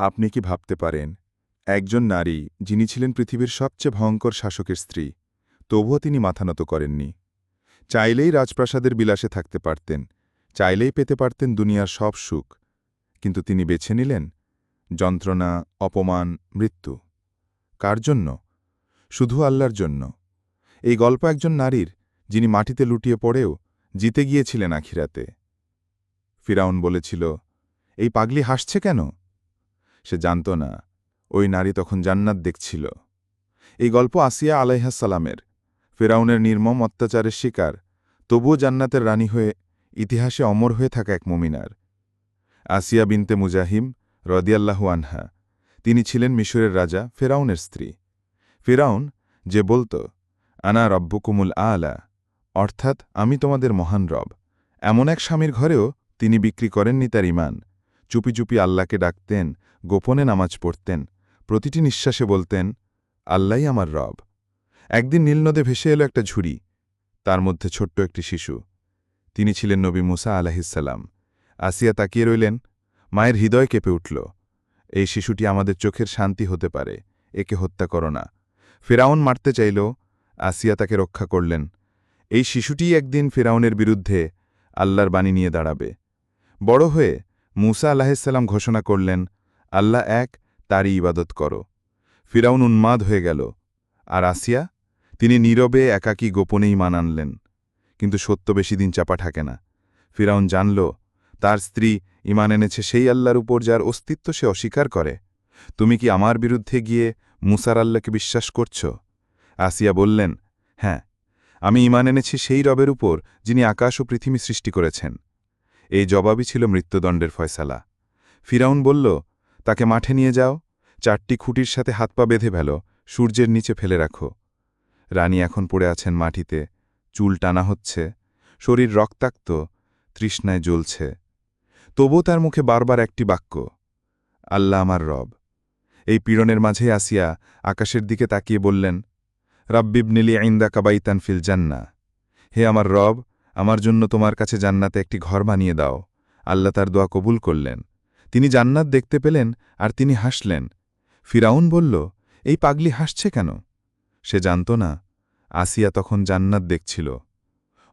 আপনি কি ভাবতে পারেন, একজন নারী যিনি ছিলেন পৃথিবীর সবচেয়ে ভয়ঙ্কর শাসকের স্ত্রী, তবুও তিনি মাথানত করেননি। চাইলেই রাজপ্রাসাদের বিলাসে থাকতে পারতেন, চাইলেই পেতে পারতেন দুনিয়ার সব সুখ, কিন্তু তিনি বেছে নিলেন, যন্ত্রণা, অপমান, মৃত্যু। কার জন্য? শুধু আল্লাহর জন্য। এই গল্প একজন নারীর, যিনি মাটিতে লুটিয়ে পড়েও জিতে গিয়েছিলেন আখিরাতে। ফিরাউন বলেছিল, এই পাগলি হাসছে কেন? সে জানত না। ওই নারী তখন জান্নাত দেখছিল। এই গল্প আসিয়া আলাইহাসালামের ফেরাউনের নির্মম অত্যাচারের শিকার, তবুও জান্নাতের রানী হয়ে ইতিহাসে অমর হয়ে থাকা এক মমিনার। আসিয়া বিনতে মুজাহিম রদিয়াল্লাহু আনহা, তিনি ছিলেন মিশরের রাজা ফেরাউনের স্ত্রী। ফেরাউন যে বলত, আনা রব্বকুমুল আলা, অর্থাৎ আমি তোমাদের মহান রব। এমন এক স্বামীর ঘরেও তিনি বিক্রি করেননি তার ইমান চুপি চুপি আল্লাহকে ডাকতেন, গোপনে নামাজ পড়তেন। প্রতিটি নিঃশ্বাসে বলতেন, আল্লাহই আমার রব। একদিন নীলনদে ভেসে এলো একটা ঝুড়ি, তার মধ্যে ছোট্ট একটি শিশু। তিনি ছিলেন নবী মুসা আলাহিসাল্লাম আসিয়া তাকিয়ে রইলেন, মায়ের হৃদয় কেঁপে উঠল। এই শিশুটি আমাদের চোখের শান্তি হতে পারে, একে হত্যা করো না। ফেরাউন মারতে চাইল, আসিয়া তাকে রক্ষা করলেন। এই শিশুটিই একদিন ফেরাউনের বিরুদ্ধে আল্লাহর বাণী নিয়ে দাঁড়াবে। বড় হয়ে মুসা আলাহিসাল্লাম ঘোষণা করলেন, আল্লাহ এক, তারই ইবাদত করো। ফিরাউন উন্মাদ হয়ে গেল। আর আসিয়া, তিনি নীরবে, একাকী, গোপনেই মান আনলেন। কিন্তু সত্য বেশি দিন চাপা থাকে না। ফিরাউন জানল, তার স্ত্রী ইমান এনেছে সেই আল্লাহর উপর যার অস্তিত্ব সে অস্বীকার করে। তুমি কি আমার বিরুদ্ধে গিয়ে মুসার আল্লাহকে বিশ্বাস করছ? আসিয়া বললেন হ্যাঁ আমি ইমান এনেছি সেই রবের উপর যিনি আকাশ ও পৃথিবী সৃষ্টি করেছেন। এই জবাবই ছিল মৃত্যুদণ্ডের ফয়সালা। ফিরাউন বলল, তাকে মাঠে নিয়ে যাও, চারটি খুঁটির সাথে হাত পা বেঁধে ফেল, সূর্যের নিচে ফেলে রাখো। রানী এখন পড়ে আছেন মাটিতে, চুল টানা হচ্ছে, শরীর রক্তাক্ত, তৃষ্ণায় জ্বলছে। তবু তার মুখে বারবার একটি বাক্য, আল্লাহ আমার রব। এই পীড়নের মাঝে আসিয়া আকাশের দিকে তাকিয়ে বললেন রব্বিবনিলি আইন্দা কাবাইতান ফিল জান্না হে আমার রব আমার জন্য তোমার কাছে জান্নাতে একটি ঘর বানিয়ে দাও। আল্লাহ তার দোয়া কবুল করলেন। তিনি জান্নাত দেখতে পেলেন আর তিনি হাসলেন। ফিরাউন বলল, এই পাগলি হাসছে কেন? সে জানত না। আসিয়া তখন জান্নাত দেখছিল।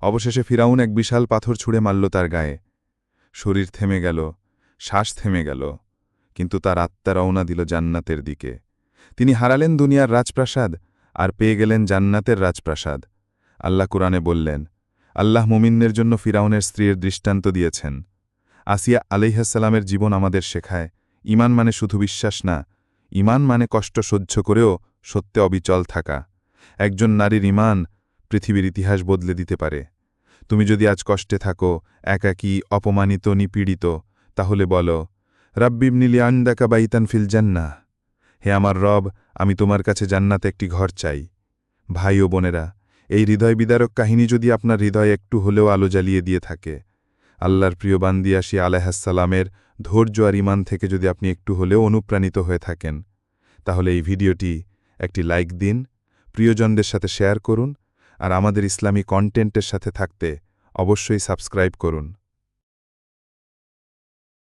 অবশেষে ফিরাউন এক বিশাল পাথর ছুঁড়ে মারল তার গায়ে। শরীর থেমে গেল, শ্বাস থেমে গেল, কিন্তু তার আত্মা রওনা দিল জান্নাতের দিকে। তিনি হারালেন দুনিয়ার রাজপ্রাসাদ আর পেয়ে গেলেন জান্নাতের রাজপ্রাসাদ। আল্লাহ কুরআনে বললেন আল্লাহ মুমিনদের জন্য ফিরাউনের স্ত্রীর দৃষ্টান্ত দিয়েছেন। আসিয়া আলিহাসাল্লামের জীবন আমাদের শেখায়, ইমান মানে শুধু বিশ্বাস না, ইমান মানে কষ্ট সহ্য করেও সত্যে অবিচল থাকা। একজন নারীর ইমান পৃথিবীর ইতিহাস বদলে দিতে পারে। তুমি যদি আজ কষ্টে থাকো, একাকী, অপমানিত, নিপীড়িত, তাহলে বলো রাব্বিবনিলি আন্দাকা বাইতান ফিল জান্না হে আমার রব, আমি তোমার কাছে জান্নাতে একটি ঘর চাই। ভাই ও বোনেরা এই হৃদয় বিদারক কাহিনী যদি আপনার হৃদয় একটু হলেও আলো জ্বালিয়ে দিয়ে থাকে, আল্লাহর প্রিয় বান্দিয়াসি আলাহাসাল্লামের ধৈর্য আর ইমান থেকে যদি আপনি একটু হলেও অনুপ্রাণিত হয়ে থাকেন, তাহলে এই ভিডিওটি একটি লাইক দিন, প্রিয়জনদের সাথে শেয়ার করুন, আর আমাদের ইসলামী কন্টেন্টের সাথে থাকতে অবশ্যই সাবস্ক্রাইব করুন।